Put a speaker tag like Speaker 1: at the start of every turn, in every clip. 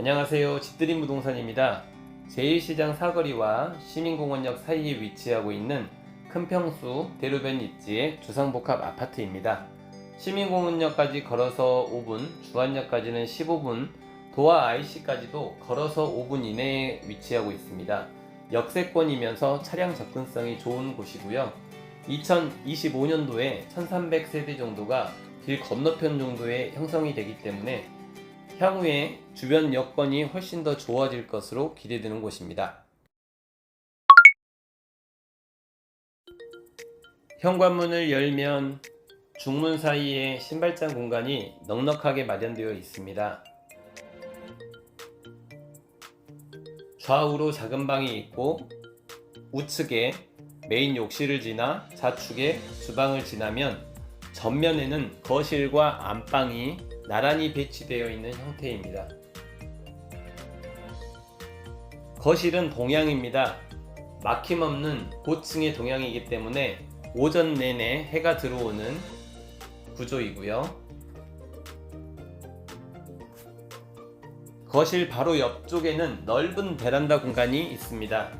Speaker 1: 안녕하세요. 집들이 부동산입니다. 제1시장 사거리와 시민공원역 사이에 위치하고 있는 큰 평수 대로변 입지의 주상복합 아파트입니다. 시민공원역까지 걸어서 5분, 주안역까지는 15분, 도화 IC까지도 걸어서 5분 이내에 위치하고 있습니다. 역세권이면서 차량 접근성이 좋은 곳이고요. 2025년도에 1300세대 정도가 길 건너편 정도에 형성이 되기 때문에 향후에 주변 여건이 훨씬 더 좋아질 것으로 기대되는 곳입니다. 현관문을 열면 중문 사이에 신발장 공간이 넉넉하게 마련되어 있습니다. 좌우로 작은 방이 있고 우측에 메인 욕실을 지나 좌측에 주방을 지나면 전면에는 거실과 안방이 나란히 배치되어 있는 형태입니다. 거실은 동향입니다. 막힘없는 고층의 동향이기 때문에 오전 내내 해가 들어오는 구조이고요. 거실 바로 옆쪽에는 넓은 베란다 공간이 있습니다.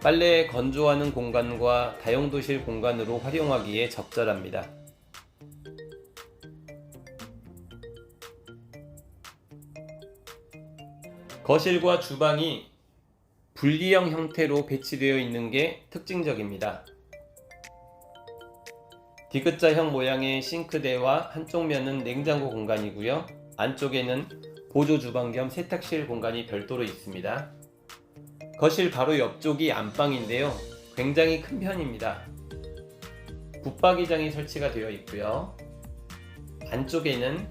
Speaker 1: 빨래 건조하는 공간과 다용도실 공간으로 활용하기에 적절합니다. 거실과 주방이 분리형 형태로 배치되어 있는 게 특징적입니다. 디귿자형 모양의 싱크대와 한쪽 면은 냉장고 공간이고요. 안쪽에는 보조 주방 겸 세탁실 공간이 별도로 있습니다. 거실 바로 옆쪽이 안방인데요. 굉장히 큰 편입니다. 붙박이장이 설치가 되어 있고요. 안쪽에는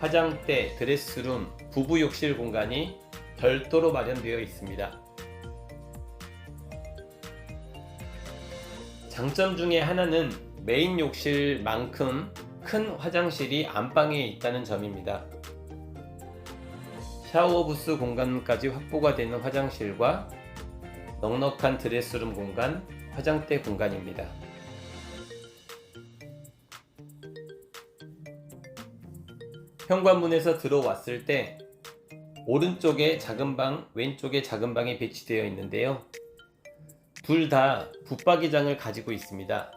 Speaker 1: 화장대, 드레스룸, 부부 욕실 공간이 별도로 마련되어 있습니다. 장점 중에 하나는 메인 욕실만큼 큰 화장실이 안방에 있다는 점입니다. 샤워 부스 공간까지 확보가 되는 화장실과 넉넉한 드레스룸 공간, 화장대 공간입니다. 현관문에서 들어왔을 때 오른쪽에 작은 방, 왼쪽에 작은 방이 배치되어 있는데요. 둘 다 붙박이장을 가지고 있습니다.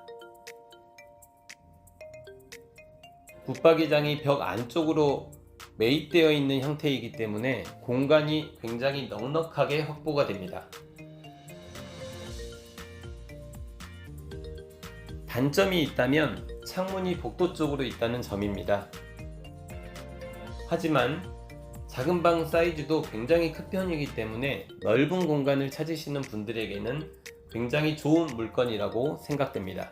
Speaker 1: 붙박이장이 벽 안쪽으로 매입되어 있는 형태이기 때문에 공간이 굉장히 넉넉하게 확보가 됩니다. 단점이 있다면 창문이 복도 쪽으로 있다는 점입니다. 하지만 작은 방 사이즈도 굉장히 큰 편이기 때문에 넓은 공간을 찾으시는 분들에게는 굉장히 좋은 물건이라고 생각됩니다.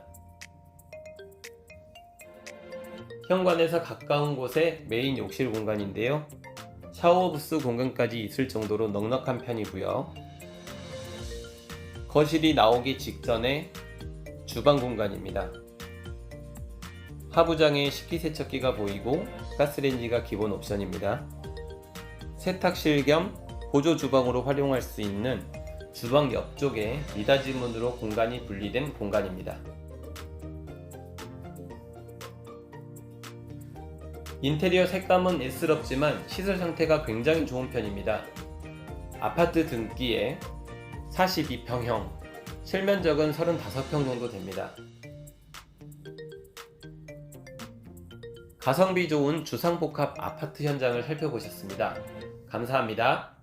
Speaker 1: 현관에서 가까운 곳에 메인 욕실 공간인데요. 샤워 부스 공간까지 있을 정도로 넉넉한 편이고요. 거실이 나오기 직전에 주방 공간입니다. 하부장에 식기세척기가 보이고 가스레인지가 기본 옵션입니다. 세탁실 겸 보조 주방으로 활용할 수 있는 주방 옆쪽에 미닫이 문으로 공간이 분리된 공간입니다. 인테리어 색감은 S럽지만 시설 상태가 굉장히 좋은 편입니다. 아파트 등기에 42평형, 실면적은 35평 정도 됩니다. 가성비 좋은 주상복합 아파트 현장을 살펴보셨습니다. 감사합니다.